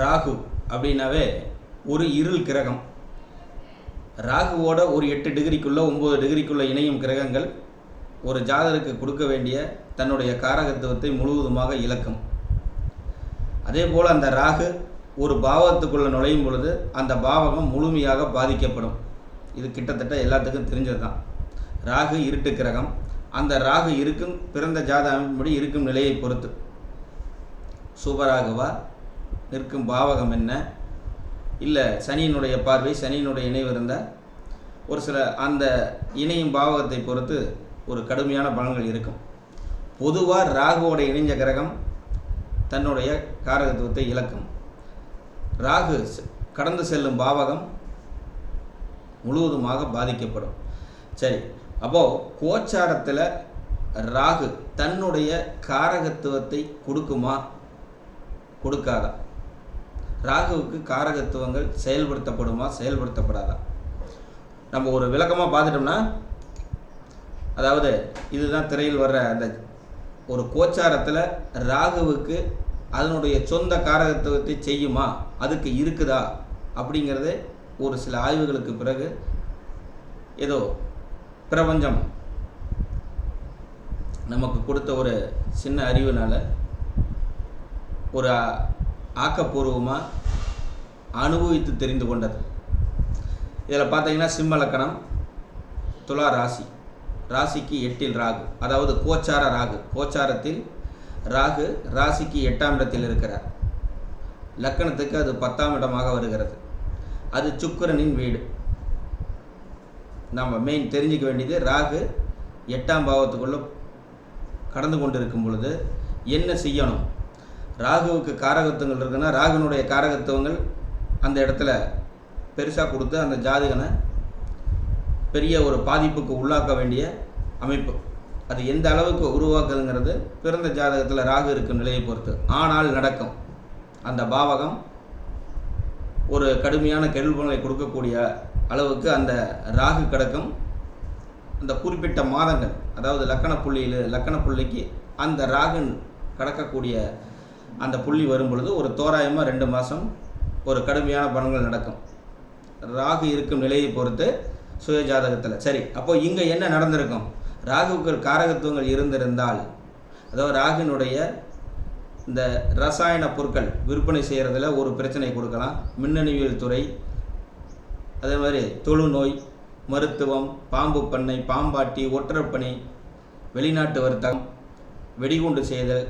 ராகு அப்படின்னாவே ஒரு இருள் கிரகம். ராகுவோட ஒரு எட்டு டிகிரிக்குள்ளே ஒம்பது டிகிரிக்குள்ளே இணையும் கிரகங்கள் ஒரு ஜாதகருக்கு கொடுக்க வேண்டிய தன்னுடைய காரகத்துவத்தை முழுவதுமாக இழக்கும். அதே போல் அந்த ராகு ஒரு பாவத்துக்குள்ளே நுழையும் பொழுது அந்த பாவகம் முழுமையாக பாதிக்கப்படும். இது கிட்டத்தட்ட எல்லாத்துக்கும் தெரிஞ்சது தான் ராகு இருட்டு கிரகம். அந்த ராகு இருக்கும் பிறந்த ஜாத அமைப்பின்படி இருக்கும் நிலையை பொறுத்து. சூப்பராகவா நிற்கும் பாவகம் என்ன? இல்லை சனியினுடைய பார்வை சனியினுடைய இணைவு இருந்தால் ஒரு சில அந்த இணையும் பாவகத்தை பொறுத்து ஒரு கடுமையான பலன்கள் இருக்கும். பொதுவாக ராகுவோட இணைஞ்ச கிரகம் தன்னுடைய காரகத்துவத்தை இழக்கும். ராகு கடந்து செல்லும் பாவகம் முழுவதுமாக பாதிக்கப்படும். சரி அப்போது கோச்சாரத்தில் ராகு தன்னுடைய காரகத்துவத்தை கொடுக்குமா? கொடுக்காதா? ராகுவுக்கு காரகத்துவங்கள் செயல்படுத்தப்படுமா செயல்படுத்தப்படாதா? நம்ம ஒரு விளக்கமாக பார்த்துட்டோம்னா அதாவது இதுதான் திரையில் வர்ற அந்த ஒரு கோச்சாரத்தில் ராகுவுக்கு அதனுடைய சொந்த காரகத்துவத்தை செய்யுமா? அதுக்கு இருக்குதா? அப்படிங்கிறதே ஒரு சில ஆய்வுகளுக்கு பிறகு ஏதோ பிரபஞ்சம் நமக்கு கொடுத்த ஒரு சின்ன அறிவுனால ஒரு ஆக்கப்பூர்வமாக அனுபவித்து தெரிந்து கொண்டது. இதில் பார்த்தீங்கன்னா சிம்ம லக்கணம் துலா ராசி. ராசிக்கு எட்டில் ராகு. அதாவது கோச்சார ராகு. கோச்சாரத்தில் ராகு ராசிக்கு எட்டாம் இடத்தில் இருக்கிறார். லக்கணத்துக்கு அது பத்தாம் இடமாக வருகிறது. அது சுக்கிரனின் வீடு. நம்ம மெயின் தெரிஞ்சுக்க வேண்டியது ராகு எட்டாம் பாவத்துக்குள்ளே கடந்து கொண்டு இருக்கும் பொழுது என்ன செய்யணும்? ராகுவுக்கு காரகத்துவங்கள் இருக்குன்னா ராகுனுடைய காரகத்துவங்கள் அந்த இடத்துல பெருசாக கொடுத்து அந்த ஜாதகனை பெரிய ஒரு பாதிப்புக்கு உள்ளாக்க வேண்டிய அமைப்பு. அது எந்த அளவுக்கு உருவாக்குதுங்கிறது பிறந்த ஜாதகத்தில் ராகு இருக்கும் நிலையை பொறுத்து. ஆனால் நடக்கும். அந்த பாவகம் ஒரு கடுமையான கெடுபலனை கொடுக்கக்கூடிய அளவுக்கு அந்த ராகு கிடக்கும் அந்த குறிப்பிட்ட மாதங்கள் அதாவது லக்கண புள்ளியில் லக்கண புள்ளிக்கு அந்த ராகு கடக்கக்கூடிய அந்த புள்ளி வரும் பொழுது ஒரு தோராயமாக ரெண்டு மாதம் ஒரு கடுமையான பலன்கள் நடக்கும். ராகு இருக்கும் நிலையை பொறுத்து சுய ஜாதகத்தில். சரி அப்போ இங்கே என்ன நடந்திருக்கும்? ராகுக்கள் காரகத்துவங்கள் இருந்திருந்தால் அதாவது ராகுனுடைய இந்த ரசாயன பொருட்கள் விற்பனை செய்கிறதுல ஒரு பிரச்சனை கொடுக்கலாம். மின்னணுவியல் துறை அதே மாதிரி தொழுநோய் மருத்துவம் பாம்பு பண்ணை பாம்பாட்டி ஒற்றற்பணி வெளிநாட்டு வர்த்தகம் வெடிகுண்டு செய்தல்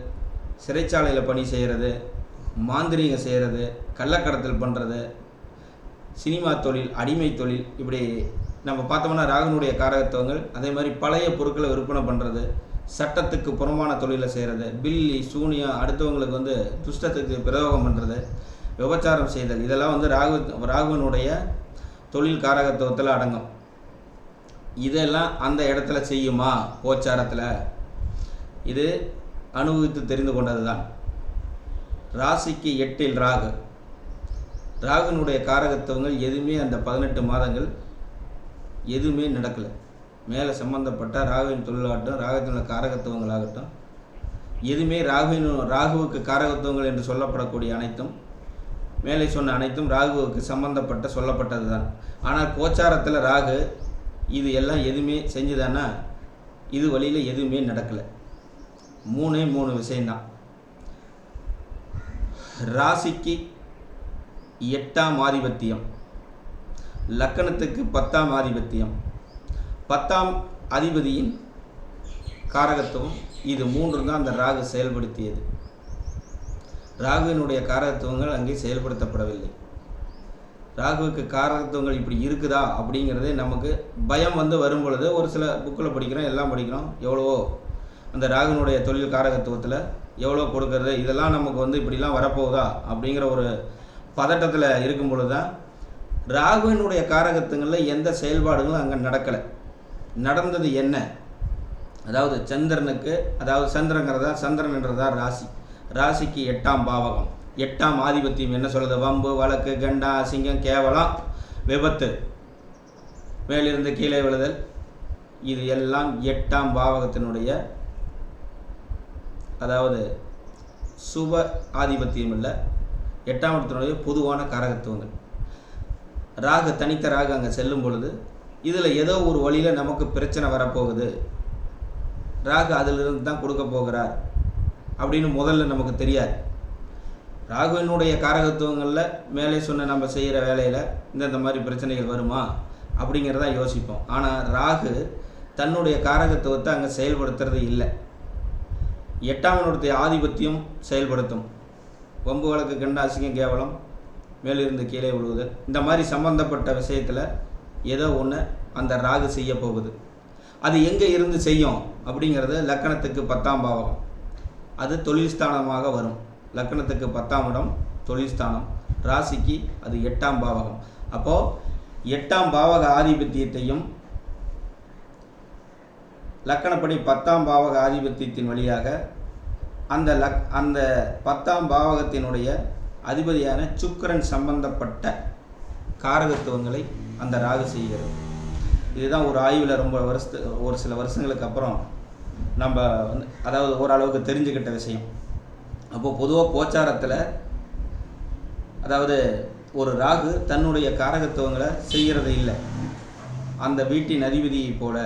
சிறைச்சாலையில் பணி செய்கிறது மாந்திரீகம் செய்கிறது கள்ளக்கடத்தல் பண்ணுறது சினிமா தொழில் அடிமை தொழில் இப்படி நம்ம பார்த்தோம்னா ராகனுடைய காரகத்துவங்கள் அதே மாதிரி பழைய பொருட்களை விற்பனை பண்ணுறது சட்டத்துக்கு புறமான தொழிலை செய்கிறது பில்லி சூனியம் அடுத்தவங்களுக்கு வந்து துஷ்டத்துக்கு பிரயோகம் பண்ணுறது விபச்சாரம் செய்தல் இதெல்லாம் வந்து ராகு ராகுவனுடைய தொழில் காரகத்துவத்தில் அடங்கும். இதெல்லாம் அந்த இடத்துல செய்யுமா? கோச்சாரத்தில். இது அனுபவித்து தெரிந்து கொண்டது தான் ராசிக்கு எட்டில் ராகு. ராகுனுடைய காரகத்துவங்கள் எதுவுமே அந்த பதினெட்டு மாதங்கள் எதுவுமே நடக்கலை. மேலே சம்பந்தப்பட்ட ராகுவின் தொழிலாகட்டும் ராகத்தினுடைய காரகத்துவங்களாகட்டும் எதுவுமே ராகுவின் ராகுவுக்கு காரகத்துவங்கள் என்று சொல்லப்படக்கூடிய அனைத்தும் மேலே சொன்ன அனைத்தும் ராகுவுக்கு சம்பந்தப்பட்ட சொல்லப்பட்டது தான் ஆனால் கோச்சாரத்தில் ராகு இது எல்லாம் எதுவுமே செஞ்சுதானா? இது வழியில் எதுவுமே நடக்கலை. மூணே மூணு விஷயம்தான். ராசிக்கு எட்டாம் ஆதிபத்தியம். லக்கணத்துக்கு பத்தாம் ஆதிபத்தியம். பத்தாம் அதிபதியின் காரகத்துவம் இது மூன்று தான் அந்த ராகு செயல்படுத்தியது. ராகுவினுடைய காரகத்துவங்கள் அங்கே செயல்படுத்தப்படவில்லை. ராகுவுக்கு காரகத்துவங்கள் இப்படி இருக்குதா அப்படிங்கிறதே நமக்கு பயம் வந்து வரும் பொழுது ஒரு சில புக்கில் படிக்கிறோம் எல்லாம் படிக்கிறோம் எவ்வளவோ அந்த ராகுனுடைய தொழில் காரகத்துவத்தில் எவ்வளோ கொடுக்கறது? இதெல்லாம் நமக்கு வந்து இப்படிலாம் வரப்போகுதா? அப்படிங்கிற ஒரு பதட்டத்தில் இருக்கும் பொழுது தான் ராகுவினுடைய காரகத்துங்களில் எந்த செயல்பாடுகளும் அங்கே நடக்கலை. நடந்தது என்ன? அதாவது சந்திரனுக்கு அதாவது சந்திரங்கிறதா சந்திரன்ன்றதா ராசி. ராசிக்கு எட்டாம் பாவகம். எட்டாம் ஆதிபத்தியம் என்ன சொல்கிறது வம்பு வழக்கு கண்டா அசிங்கம் கேவலம் விபத்து. மேலிருந்து கீழே விழுதல். இது எல்லாம் எட்டாம் பாவகத்தினுடைய அதாவது சுப ஆதிபத்தியம் இல்லை எட்டாம் இடத்தினுடைய பொதுவான காரகத்துவங்கள். ராகு தனித்த ராகு அங்கே செல்லும் பொழுது இதில் ஏதோ ஒரு வழியில் நமக்கு பிரச்சனை வரப்போகுது. ராகு அதிலிருந்து தான் கொடுக்க போகிறார் அப்படின்னு முதல்ல நமக்கு தெரியாது. ராகுவினுடைய காரகத்துவங்களில் மேலே சொன்ன நம்ம செய்கிற வேலையில் இந்தந்த மாதிரி பிரச்சனைகள் வருமா அப்படிங்கிறதான் யோசிப்போம். ஆனால் ராகு தன்னுடைய காரகத்துவத்தை அங்கே செயல்படுத்துறது இல்லை. எட்டாம் இடத்தை ஆதிபத்தியம் செயல்படுத்தும். வம்பு வழக்கு கண்ட அசிங்கம் கேவலம் மேலிருந்து கீழே விழுவுது. இந்த மாதிரி சம்பந்தப்பட்ட விஷயத்தில் ஏதோ ஒன்று அந்த ராகு செய்ய போகுது. அது எங்கே இருந்து செய்யும் அப்படிங்கிறது லக்கணத்துக்கு பத்தாம் பாவகம். அது தொழில் ஸ்தானமாக வரும். லக்கணத்துக்கு பத்தாம் இடம் தொழில் ஸ்தானம். ராசிக்கு அது எட்டாம் பாவகம். அப்போது எட்டாம் பாவக ஆதிபத்தியத்தையும் லக்கணப்படி பத்தாம் பாவக ஆதிபத்தியத்தின் வழியாக அந்த லக் அந்த பத்தாம் பாவகத்தினுடைய அதிபதியான சுக்கரன் சம்பந்தப்பட்ட காரகத்துவங்களை அந்த ராகு செய்கிறது. இதுதான் ஒரு ஆய்வில் ரொம்ப வருஷத்து ஒரு சில வருஷங்களுக்கு அப்புறம் நம்ம வந்து அதாவது ஓரளவுக்கு தெரிஞ்சுக்கிட்ட விஷயம். அப்போது பொதுவாக போச்சாரத்தில் அதாவது ஒரு ராகு தன்னுடைய காரகத்துவங்களை செய்கிறது இல்லை. அந்த வீட்டின் அதிபதியைப் போல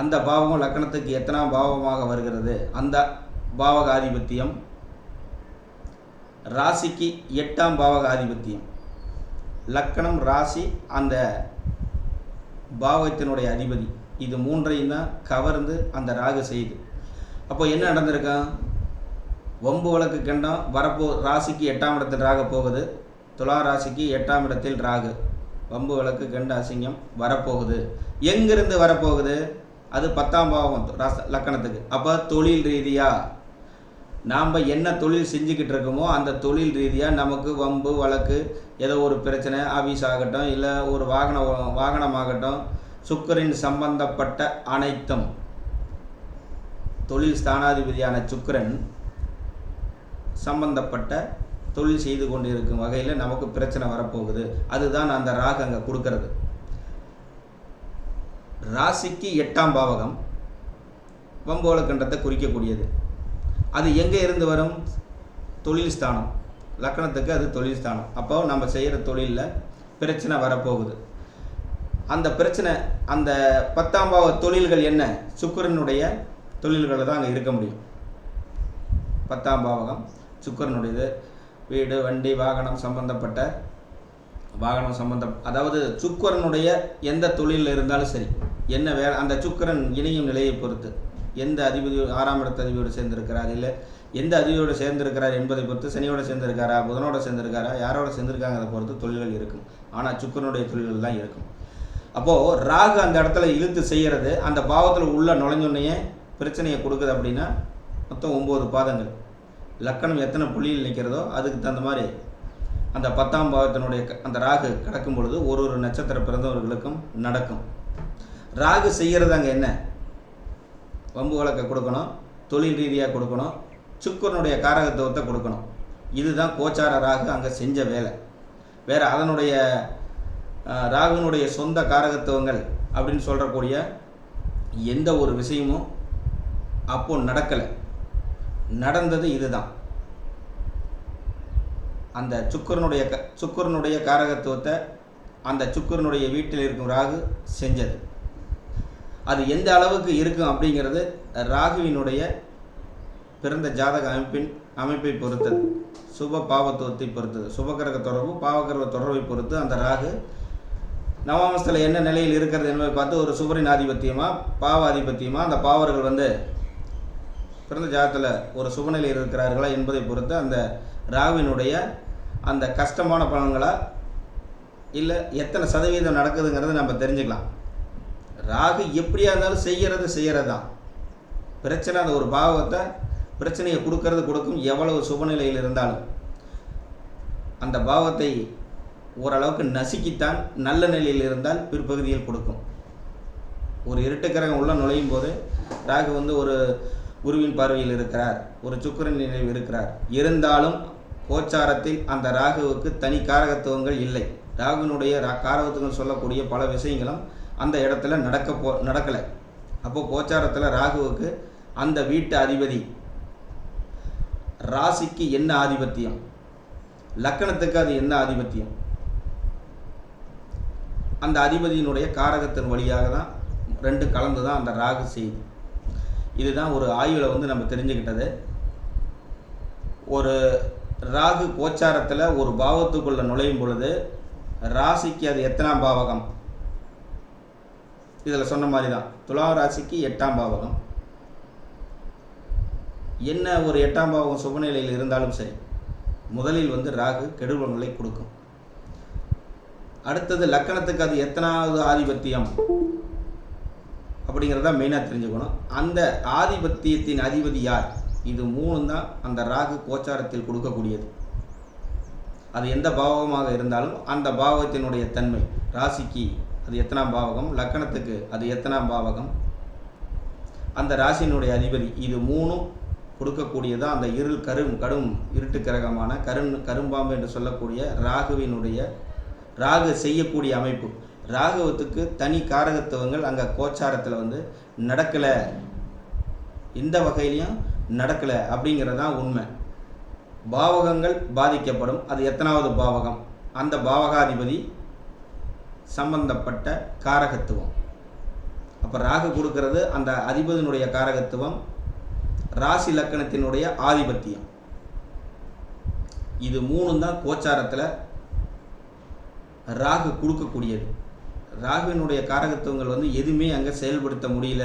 அந்த பாவம் லக்கணத்துக்கு எத்தனாம் பாவமாக வருகிறது? அந்த பாவக ஆதிபத்தியம் ராசிக்கு எட்டாம் பாவக ஆதிபத்தியம் லக்கணம் ராசி அந்த பாவகத்தினுடைய அதிபதி. இது மூன்றையும் தான் கவர்ந்து அந்த ராகு செய்யுது அப்போ என்ன நடந்திருக்கான் வம்பு வழக்கு கண்டம் வரப்போ ராசிக்கு எட்டாம் இடத்தில் ராக போகுது. துலா ராசிக்கு எட்டாம் இடத்தில் ராகு. வம்பு வழக்கு கண்ட அசிங்கம் வரப்போகுது. எங்கிருந்து வரப்போகுது? அது பத்தாம் பாவம் லக்கணத்துக்கு. அப்போ தொழில் ரீதியாக நாம் என்ன தொழில் செஞ்சுக்கிட்டு இருக்கோமோ அந்த தொழில் ரீதியாக நமக்கு வம்பு வழக்கு ஏதோ ஒரு பிரச்சனை ஆஃபீஸ் ஆகட்டும் இல்லை ஒரு வாகன வாகனமாகட்டும் சுக்கரின் சம்பந்தப்பட்ட அனைத்தும் தொழில் ஸ்தானாதிபதியான சுக்கிரன் சம்பந்தப்பட்ட தொழில் செய்து கொண்டிருக்கும் வகையில் நமக்கு பிரச்சனை வரப்போகுது. அதுதான் அந்த ராகு அங்கே கொடுக்கறது. ராசிக்கு எட்டாம் பாவகம் வம்போலக்கண்டத்தை குறிக்கக்கூடியது. அது எங்கே இருந்து வரும்? தொழில் ஸ்தானம். லக்கணத்துக்கு அது தொழில் ஸ்தானம். அப்போ நம்ம செய்கிற தொழிலில் பிரச்சனை வரப்போகுது. அந்த பிரச்சனை அந்த பத்தாம் பாவ தொழில்கள் என்ன? சுக்கரனுடைய தொழில்களை தான் அங்கே இருக்க முடியும். பத்தாம் பாவகம் சுக்கரனுடையது. வீடு வண்டி வாகனம் சம்பந்தப்பட்ட வாகனம் சம்பந்தம் அதாவது சுக்கரனுடைய எந்த தொழிலில் இருந்தாலும் சரி. என்ன வேலை? அந்த சுக்கிரன் இணையும் நிலையை பொறுத்து எந்த அதிபதி ஆறாம் இடத்த அதிபதியோடு சேர்ந்திருக்கிறார் இல்லை? எந்த அதிபதியோடு சேர்ந்திருக்கிறார் என்பதை பொறுத்து சனியோடு சேர்ந்திருக்காரா புதனோட சேர்ந்திருக்காரா யாரோட சேர்ந்திருக்காங்கிறத பொறுத்து தொழில்கள் இருக்கும். ஆனால் சுக்கிரனுடைய தொழில்கள் தான் இருக்கும். அப்போது ராகு அந்த இடத்துல இழுத்து செய்கிறது அந்த பாவத்தில் உள்ள நுழைஞ்சோன்னையே பிரச்சனையை கொடுக்குது அப்படின்னா மொத்தம் ஒம்பது பாதங்கள். லக்கணம் எத்தனை புள்ளியில் நிற்கிறதோ அதுக்கு தகுந்த மாதிரி அந்த பத்தாம் பாவத்தினுடைய க- அந்த ராகு கடக்கும் பொழுது ஒரு ஒரு நட்சத்திர பிறந்தவர்களுக்கும் நடக்கும். ராகு செய்கிறது அங்கே என்ன? வம்பு வழக்கை கொடுக்கணும் தொழில் ரீதியாக கொடுக்கணும் சுக்கரனுடைய காரகத்துவத்தை கொடுக்கணும். இதுதான் கோச்சார ராகு அங்கே செஞ்ச வேலை. வேறு அதனுடைய ராகுனுடைய சொந்த காரகத்துவங்கள் அப்படின்னு சொல்கிறக்கூடிய எந்த ஒரு விஷயமும் அப்போ நடக்கலை. நடந்தது இதுதான். அந்த சுக்கரனுடைய க சுக்கரனுடைய காரகத்துவத்தை அந்த சுக்கரனுடைய வீட்டில் இருக்கும் ராகு செஞ்சது. அது எந்த அளவுக்கு இருக்கும் அப்படிங்கிறது ராகுவினுடைய பிறந்த ஜாதக அமைப்பின் அமைப்பை பொறுத்தது. சுப பாவத்துவத்தை பொறுத்தது. சுபகிரக தொடர்பு பாவகிரக தொடர்பை பொறுத்து அந்த ராகு நவாமஸ்தில் என்ன நிலையில் இருக்கிறது என்பதை பார்த்து ஒரு சுபரின் ஆதிபத்தியமா பாவ ஆதிபத்தியமா அந்த பாவர்கள் வந்து பிறந்த ஜாதகத்தில் ஒரு சுபநிலையில் இருக்கிறார்களா என்பதை பொறுத்து அந்த ராகுவினுடைய அந்த கஷ்டமான பலன்களா இல்லை எத்தனை சதவீதம் நடக்குதுங்கிறத நம்ம தெரிஞ்சுக்கலாம். ராகு எப்படியா இருந்தாலும் செய்கிறது செய்கிறது தான் பிரச்சனை அந்த ஒரு பாவத்தை பிரச்சனையை கொடுக்கறது கொடுக்கும் எவ்வளவு சுபநிலையில் இருந்தாலும். அந்த பாவத்தை ஓரளவுக்கு நசுக்கித்தான் நல்ல நிலையில் இருந்தால் பிற்பகுதியில் கொடுக்கும். ஒரு இருட்டுக்கிரகம் உள்ள நுழையும் போது ராகு வந்து ஒரு குருவின் பார்வையில் இருக்கிறார் ஒரு சுக்கரன் நினைவு இருக்கிறார். இருந்தாலும் கோச்சாரத்தில் அந்த ராகுவுக்கு தனி காரகத்துவங்கள் இல்லை. ராகுனுடைய ரா காரகத்துவங்கள் சொல்லக்கூடிய பல விஷயங்களும் அந்த இடத்துல நடக்க போ நடக்கலை. அப்போ கோச்சாரத்தில் ராகுவுக்கு அந்த வீட்டு அதிபதி ராசிக்கு என்ன ஆதிபத்தியம்? லக்கணத்துக்கு அது என்ன ஆதிபத்தியம்? அந்த அதிபதியினுடைய காரகத்தின் வழியாக தான் ரெண்டு கலந்து தான் அந்த ராகு செய்து. இதுதான் ஒரு ஆய்வில் வந்து நம்ம தெரிஞ்சுக்கிட்டது ஒரு ராகு கோச்சாரத்தில் ஒரு பாவத்துக்குள்ளே நுழையும் பொழுது ராசிக்கு அது எத்தனாம் பாவகம்? இதில் சொன்ன மாதிரி தான். துலா ராசிக்கு எட்டாம் பாவகம். என்ன ஒரு எட்டாம் பாவகம் சுபநிலையில் இருந்தாலும் சரி முதலில் வந்து ராகு கெடுபலன்களை கொடுக்கும். அடுத்தது லக்கணத்துக்கு அது எத்தனாவது ஆதிபத்தியம் அப்படிங்கிறத மெயினாக தெரிஞ்சுக்கணும். அந்த ஆதிபத்தியத்தின் அதிபதி யார்? இது மூணு தான் அந்த ராகு கோச்சாரத்தில் கொடுக்கக்கூடியது. அது எந்த பாவகமாக இருந்தாலும் அந்த பாவகத்தினுடைய தன்மை ராசிக்கு அது எத்தனாம் பாவகம்? லக்கணத்துக்கு அது எத்தனாம் பாவகம்? அந்த ராசியினுடைய அதிபதி இது மூணும் கொடுக்கக்கூடியதான் அந்த இருள் கரும் கடும் இருட்டு கிரகமான கரும் கரும்பாம்பு என்று சொல்லக்கூடிய ராகுவினுடைய ராகு செய்யக்கூடிய அமைப்பு. ராகவத்துக்கு தனி காரகத்துவங்கள் அங்கே கோச்சாரத்தில் வந்து நடக்கலை. எந்த வகையிலையும் நடக்கலை அப்படிங்கிறது தான் உண்மை. பாவகங்கள் பாதிக்கப்படும். அது எத்தனாவது பாவகம்? அந்த பாவகாதிபதி சம்பந்தப்பட்ட காரகத்துவம். அப்போ ராகு கொடுக்கறது அந்த அதிபதியினுடைய காரகத்துவம் ராசி லக்கணத்தினுடைய ஆதிபத்தியம். இது மூணும் தான் கோச்சாரத்தில் ராகு கொடுக்கக்கூடியது. ராகுவினுடைய காரகத்துவங்கள் வந்து எதுவுமே அங்கே செயல்படுத்த முடியல.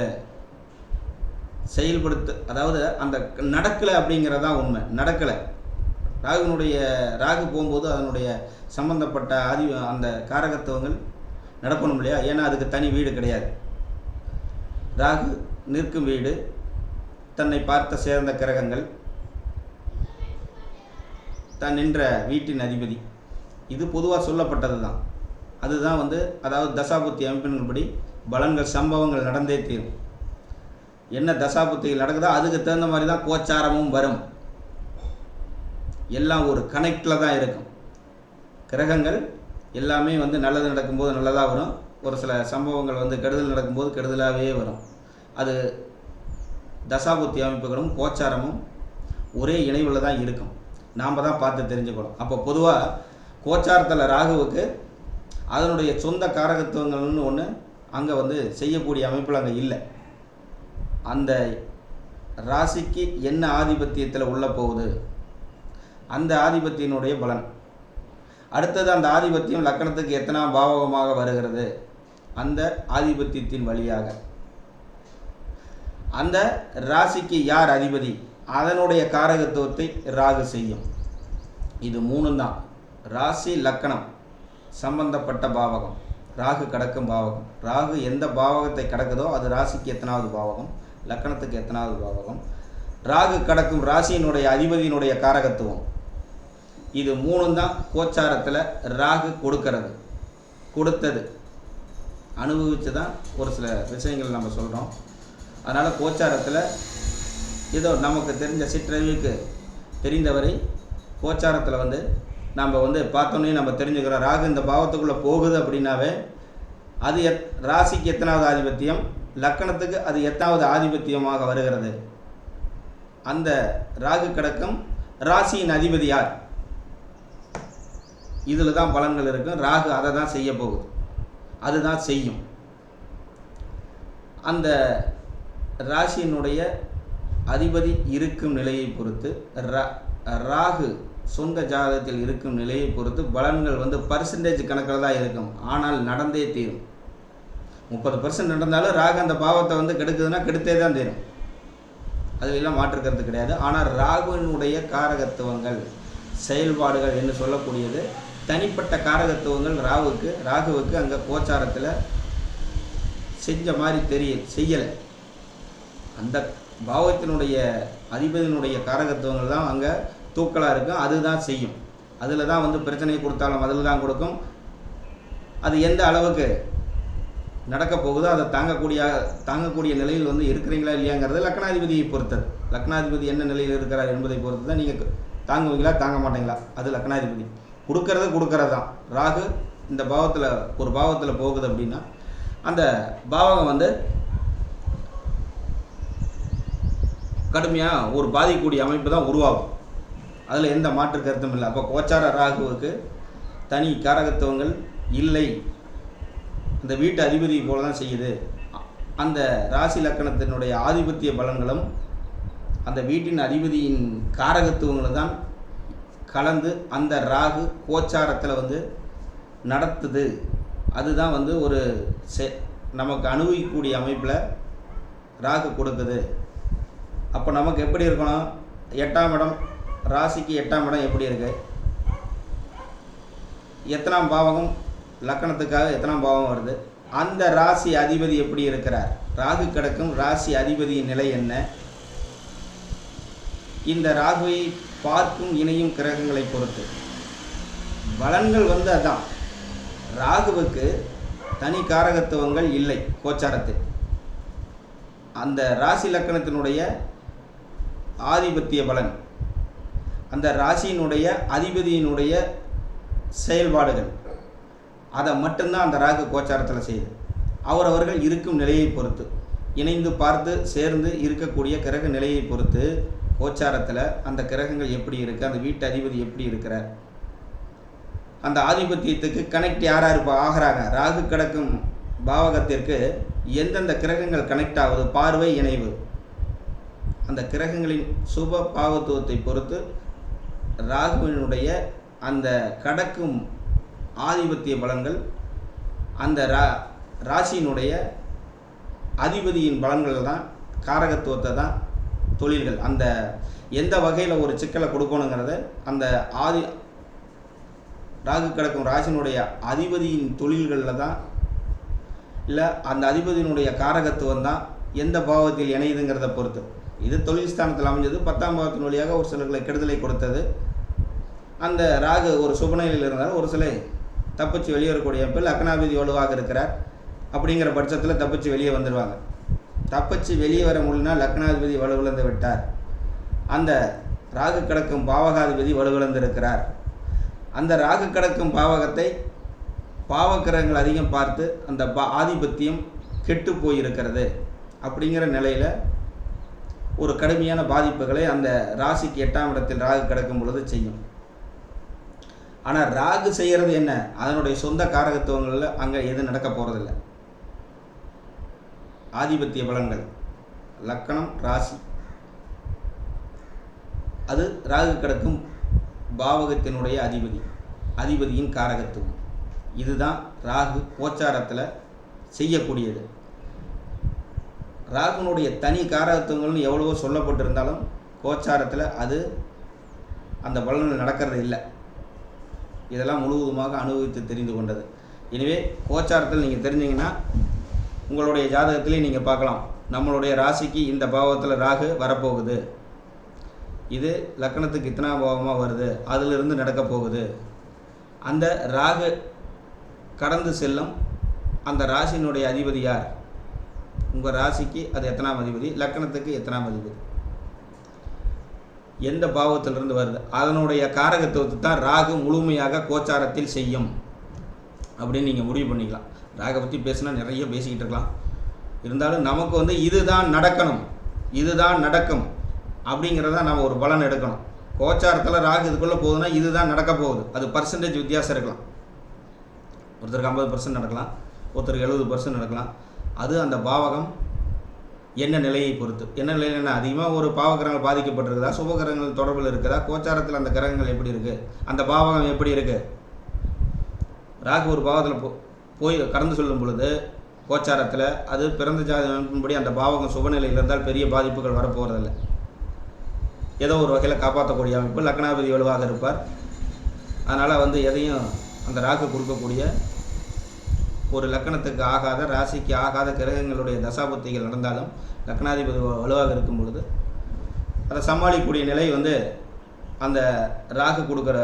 செயல்படுத்த அதாவது அந்த நடக்கலை அப்படிங்கிறது தான் உண்மை. நடக்கலை. ராகுனுடைய ராகு போகும்போது அதனுடைய சம்பந்தப்பட்ட ஆதி அந்த காரகத்துவங்கள் நடக்கணும் இல்லையா? ஏன்னா அதுக்கு தனி வீடு கிடையாது. ராகு நிற்கும் வீடு. தன்னை பார்த்த சேர்ந்த கிரகங்கள். தான் நின்ற வீட்டின் அதிபதி. இது பொதுவாக சொல்லப்பட்டது தான் அதுதான் வந்து அதாவது தசாபுத்தி அமைப்பின்படி பலன்கள் சம்பவங்கள் நடந்தே தீரும். என்ன தசாபுத்திகள் நடக்குதோ அதுக்கு தகுந்த மாதிரி தான் கோச்சாரமும் வரும். எல்லாம் ஒரு கனெக்டில் தான் இருக்கும். கிரகங்கள் எல்லாமே வந்து நல்லது நடக்கும்போது நல்லதாக வரும். ஒரு சில சம்பவங்கள் வந்து கெடுதல் நடக்கும்போது கெடுதலாகவே வரும். அது தசாபுத்தி அமைப்புகளும் கோச்சாரமும் ஒரே இணைவில் தான் இருக்கும். நாம் தான் பார்த்து தெரிஞ்சுக்கணும். அப்போ பொதுவாக கோச்சாரத்தில் ராகுவுக்கு அதனுடைய சொந்த காரகத்துவங்கள்னு ஒன்று அங்கே வந்து செய்யக்கூடிய அமைப்பில் அங்கே இல்லை. அந்த ராசிக்கு என்ன ஆதிபத்தியத்தில் உள்ள போகுது? அந்த ஆதிபத்தியனுடைய பலன். அடுத்தது அந்த ஆதிபத்தியம் லக்கணத்துக்கு எத்தனாம் பாவகமாக வருகிறது? அந்த ஆதிபத்தியத்தின் வழியாக. அந்த ராசிக்கு யார் அதிபதி? அதனுடைய காரகத்துவத்தை ராகு செய்யும். இது மூணும் தான் ராசி லக்கணம் சம்பந்தப்பட்ட பாவகம். ராகு கடக்கும் பாவகம். ராகு எந்த பாவகத்தை கடக்குதோ அது ராசிக்கு எத்தனாவது பாவகம் லக்கணத்துக்கு எத்தனாவது பாவகம். ராகு கடக்கும் ராசியினுடைய அதிபதியினுடைய காரகத்துவம். இது மூணும் தான் கோச்சாரத்தில் ராகு கொடுக்கறது. கொடுத்தது. அனுபவித்து தான் ஒரு சில விஷயங்கள் நம்ம சொல்கிறோம் அதனால் கோச்சாரத்தில் ஏதோ நமக்கு தெரிஞ்ச சிற்றறிவுக்கு தெரிந்தவரை கோச்சாரத்தில் வந்து நம்ம வந்து பார்த்தோன்னே நம்ம தெரிஞ்சுக்கிறோம். ராகு இந்த பாவத்துக்குள்ளே போகுது அப்படின்னாவே அது எத் ராசிக்கு எத்தனாவது ஆதிபத்தியம்? லக்கணத்துக்கு அது எத்தாவது ஆதிபத்தியமாக வருகிறது. அந்த ராகு கடக்கம் ராசியின் அதிபதி யார்? இதில் தான் பலன்கள் இருக்கும் ராகு அதை தான் செய்ய போகுது. அதுதான் செய்யும். அந்த ராசியினுடைய அதிபதி இருக்கும் நிலையை பொறுத்து ரா- ராகு சொந்த ஜாதகத்தில் இருக்கும் நிலையை பொறுத்து பலன்கள் வந்து பர்சன்டேஜ் கணக்கில் தான் இருக்கும். ஆனால் நடந்தே தீரும். முப்பது பர்சன்ட் நடந்தாலும் ராகு அந்த பாவத்தை வந்து கெடுக்குதுன்னா கெடுத்தே தான் தீரும். அதிலெல்லாம் மாற்றுக்கிறது கிடையாது. ஆனால் ராகுவினுடைய காரகத்துவங்கள் செயல்பாடுகள் என்று சொல்லக்கூடியது தனிப்பட்ட காரகத்துவங்கள் ராவுக்கு ராகுவுக்கு அங்கே கோச்சாரத்தில் செஞ்ச மாதிரி தெரிய செய்யலை. அந்த பாவத்தினுடைய அதிபதியினுடைய காரகத்துவங்கள் தான் அங்கே தூக்கலாக இருக்கும் அதுதான் செய்யும். அதில் தான் வந்து பிரச்சனையை கொடுத்தாலும் அதில் தான் கொடுக்கும். அது எந்த அளவுக்கு நடக்க போகுதோ அதை தாங்கக்கூடிய தாங்கக்கூடிய நிலையில் வந்து இருக்கிறீங்களா இல்லையாங்கிறது லக்னாதிபதியை பொறுத்தது. லக்னாதிபதி என்ன நிலையில் இருக்கிறார் என்பதை பொறுத்து தான் நீங்கள் தாங்குவீங்களா தாங்க மாட்டீங்களா? அது லக்னாதிபதி. கொடுக்கறது கொடுக்கறது தான் ராகு இந்த பாவத்தில் ஒரு பாவத்தில் போகுது அப்படின்னா அந்த பாவகம் வந்து கடுமையாக ஒரு பாதிக்கக்கூடிய அமைப்பு தான் உருவாகும். அதில் எந்த மாற்று கருத்தும் இல்லை. அப்போ கோச்சார ராகுவுக்கு தனி காரகத்துவங்கள் இல்லை. அந்த வீட்டு அதிபதி போல தான் செய்யுது. அந்த ராசி லக்கணத்தினுடைய ஆதிபத்திய பலன்களும் அந்த வீட்டின் அதிபதியின் காரகத்துவங்களும் தான் கலந்து அந்த ராகு கோச்சாரத்தில் வந்து நடத்துது. அதுதான் வந்து ஒரு செ நமக்கு அனுபவிக்கக்கூடிய அமைப்பில் ராகு கொடுக்குது. அப்போ நமக்கு எப்படி இருக்கணும்? எட்டாம் இடம் ராசிக்கு எட்டாம் இடம் எப்படி இருக்குது எத்தனாம் பாவகம் லக்கணத்துக்காக எத்தனாம் பாவம் வருது? அந்த ராசி அதிபதி எப்படி இருக்கிறார்? ராகு கிடக்கும் ராசி அதிபதியின் நிலை என்ன? இந்த ராகுவை பார்க்கும் இணையும் கிரகங்களை பொறுத்து. பலன்கள் வந்து அதான். ராகுவுக்கு தனி காரகத்துவங்கள் இல்லை கோச்சாரத்தில். அந்த ராசி லக்கணத்தினுடைய ஆதிபத்திய பலன். அந்த ராசியினுடைய அதிபதியினுடைய செயல்பாடுகள். அதை மட்டும்தான் அந்த ராகு கோச்சாரத்தில் செய்யுது. அவரவர்கள் இருக்கும் நிலையை பொறுத்து இணைந்து பார்த்து சேர்ந்து இருக்கக்கூடிய கிரக நிலையை பொறுத்து கோச்சாரத்தில் அந்த கிரகங்கள் எப்படி இருக்குது அந்த வீட்டு அதிபதி எப்படி இருக்கிறார்? அந்த ஆதிபத்தியத்துக்கு கனெக்ட் யார் யார் இப்போ ஆகிறாங்க. ராகு கிடக்கும் பாவகத்திற்கு எந்தெந்த கிரகங்கள் கனெக்ட் ஆகுது? பார்வை இணைவு. அந்த கிரகங்களின் சுப பாவத்துவத்தை பொறுத்து ராகுவினுடைய அந்த கடக்கும் ஆதிபத்திய பலன்கள் அந்த ரா ராசியினுடைய அதிபதியின் பலன்கள் தான் காரகத்துவத்தை தான் தொழில்கள் அந்த எந்த வகையில் ஒரு சிக்கலை கொடுக்கணுங்கிறத அந்த ஆதி ராகு கிடக்கும் ராசினுடைய அதிபதியின் தொழில்களில் தான் இல்லை அந்த அதிபதியினுடைய காரகத்துவம் தான் எந்த பாவத்தில் இணையுதுங்கிறத பொறுத்து. இது தொழில் ஸ்தானத்தில் அமைஞ்சது. பத்தாம் பாவத்தின் வழியாக ஒரு சிலர்களை கெடுதலை கொடுத்தது. அந்த ராகு ஒரு சுபநிலையில் இருந்தால் ஒரு சிலை தப்பிச்சு வெளியே வரக்கூடிய இப்போ லக்னாதிபதி வலுவாக இருக்கிறார். அப்படிங்கிற பட்சத்தில் தப்பிச்சு வெளியே வந்துடுவாங்க தப்பிச்சு வெளியே வர முடியலனா லக்னாதிபதி வலுவிழந்து விட்டார். அந்த ராகு கடக்கும் பாவகாதிபதி வலுவிழந்திருக்கிறார். அந்த ராகு கடக்கும் பாவகத்தை பாவக்கிரகங்கள் அதிகம் பார்த்து அந்த பா ஆதிபத்தியம் கெட்டு போயிருக்கிறது அப்படிங்கிற நிலையில் ஒரு கடுமையான பாதிப்புகளை அந்த ராசிக்கு எட்டாம் இடத்தில் ராகு கிடக்கும் பொழுது செய்யும். ஆனால் ராகு செய்கிறது என்ன? அதனுடைய சொந்த காரகத்துவங்களில் அங்கே எதுவும் நடக்க போகிறதில்ல ஆதிபத்திய பலன்கள். லக்கணம் ராசி. அது ராகு கிடக்கும் பாவகத்தினுடைய அதிபதி. அதிபதியின் காரகத்துவம். இதுதான் ராகு கோச்சாரத்தில் செய்யக்கூடியது. ராகுனுடைய தனி காரகத்துவங்கள்னு எவ்வளவோ சொல்லப்பட்டிருந்தாலும் கோச்சாரத்தில் அது அந்த பலன்கள் நடக்கிறது இல்லை. இதெல்லாம் முழுவதுமாக அனுபவித்து தெரிந்து கொண்டது. எனவே கோச்சாரத்தில் நீங்கள் தெரிஞ்சீங்கன்னா உங்களுடைய ஜாதகத்திலே நீங்கள் பார்க்கலாம். நம்மளுடைய ராசிக்கு இந்த பாவத்தில் ராகு வரப்போகுது. இது லக்கணத்துக்கு இத்தனா பாவமாக வருது. அதிலிருந்து நடக்க போகுது. அந்த ராகு கடந்து செல்லும் அந்த ராசியினுடைய அதிபதி யார்? உங்கள் ராசிக்கு அது எத்தனாம் அதிபதி? லக்கணத்துக்கு எத்தனாம் அதிபதி? எந்த பாவத்திலிருந்து வருது? அதனுடைய காரகத்துவத்தை தான் ராகு முழுமையாக கோச்சாரத்தில் செய்யும். அப்படின்னு நீங்கள் முடிவு பண்ணிக்கலாம். ராகை பற்றி பேசினா நிறைய பேசிக்கிட்டு இருக்கலாம். இருந்தாலும் நமக்கு வந்து இதுதான் நடக்கணும். இதுதான் நடக்கும். அப்படிங்கிறத நம்ம ஒரு பலன் எடுக்கணும். கோச்சாரத்தில் ராகு இதுக்குள்ளே போகுதுன்னா இதுதான் நடக்க போகுது. அது பர்சன்டேஜ் வித்தியாசம் இருக்கலாம். ஒருத்தருக்கு ஐம்பது பர்சன்ட் நடக்கலாம். ஒருத்தருக்கு எழுபது பர்சன்ட் நடக்கலாம். அது அந்த பாவகம் என்ன நிலையை பொறுத்து? என்ன நிலையில் என்ன? அதிகமாக ஒரு பாவகிரகங்கள் பாதிக்கப்பட்டிருக்குதா? சுபகிரகங்கள் தொடர்பில் இருக்குதா? கோச்சாரத்தில் அந்த கிரகங்கள் எப்படி இருக்குது அந்த பாவகம் எப்படி இருக்குது ராகு ஒரு பாவத்தில் போ போய் கடந்து சொல்லும் பொழுது கோச்சாரத்தில் அது பிறந்த ஜாதி அமைப்பின்படி அந்த பாவகம் சுபநிலையில் இருந்தால் பெரிய பாதிப்புகள் வரப்போகிறதில்ல ஏதோ ஒரு வகையில் காப்பாற்றக்கூடிய அமைப்பு லக்னாபதி வலுவாக இருப்பார். அதனால் வந்து எதையும் அந்த ராகு கொடுக்கக்கூடிய ஒரு லக்கணத்துக்கு ஆகாத ராசிக்கு ஆகாத கிரகங்களுடைய தசாபுத்திகள் நடந்தாலும் லக்னாதிபதி வலுவாக இருக்கும் பொழுது அதை சமாளிக்கக்கூடிய நிலை வந்து அந்த ராகு கொடுக்குற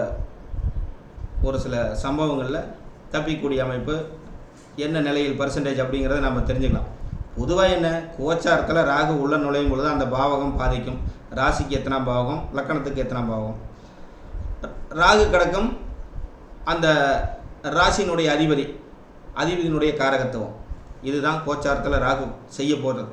ஒரு சில சம்பவங்களில் தப்பிக்கூடிய அமைப்பு என்ன நிலையில் பர்சன்டேஜ் அப்படிங்கிறத நம்ம தெரிஞ்சுக்கலாம். பொதுவாக என்ன? கோச்சாரத்தில் ராகு உள்ள நுழையும் பொழுது அந்த பாவகம் பாதிக்கும். ராசிக்கு எத்தனாம் பாவகம்? லக்கணத்துக்கு எத்தனாம் பாவகம்? ராகு கடக்கம் அந்த ராசியினுடைய அதிபதி அதிபதியினுடைய காரகத்துவம். இதுதான் கோச்சாரத்தில் ராகு செய்ய போகிறது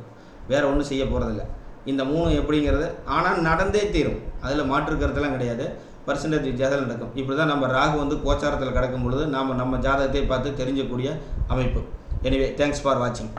வேற ஒன்றும் செய்ய போகிறதில்ல இந்த மூணு எப்படிங்கிறது? ஆனால் நடந்தே தீரும். அதில் மாற்று கிடையாது. பர்சன்டேஜ் வித்தியாசத்தில் நடக்கும். இப்படி தான் நம்ம ராகு வந்து கோச்சாரத்தில் கிடக்கும் பொழுது நாம் நம்ம ஜாதகத்தை பார்த்து தெரிஞ்சக்கூடிய அமைப்பு. எனிவே தேங்க்ஸ் ஃபார் வாட்சிங்